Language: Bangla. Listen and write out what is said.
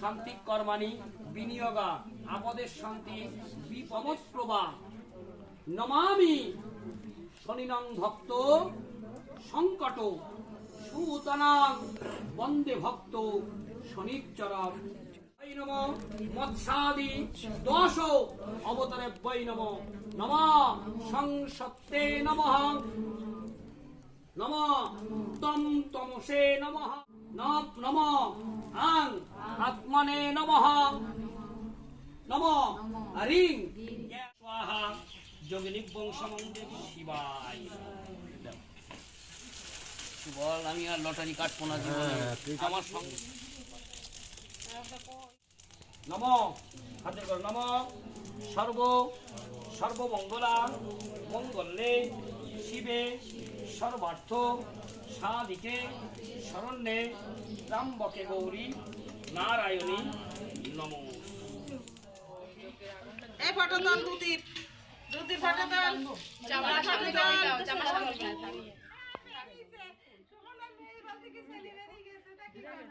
শান্তি কর্মাণি, বিনিয়োগা আপদের শান্তি বিপদপ্রভা নমামি, শনিনং ভক্ত, সংকট, সুতনাং বন্দে ভক্ত শনিচরম বৈ নম মৎসাদি দশ অবতারে বৈ নম নমা সংসত্তে নমঃ। নম। তম তমসে নম। নম নম। আং আত্মনে নম। নম। হরিং। স্বাহা। যোগিনী বংশমন্দির শিবায়। বল আমি আর লটারি কাটবো না জীবনে। আমার সঙ্গে। নম। হাতে কর নম। সর্ব সর্বমঙ্গলা মঙ্গলে শিবে সর্বার্থ সাধিকে শরণ্যে ত্রাম্বকে গৌরী নারায়ণী নম। এই ফটো তোল দুতির দুতির ফটো জামা সামনে দাও জামা সামনে দাও না ছেলে আবার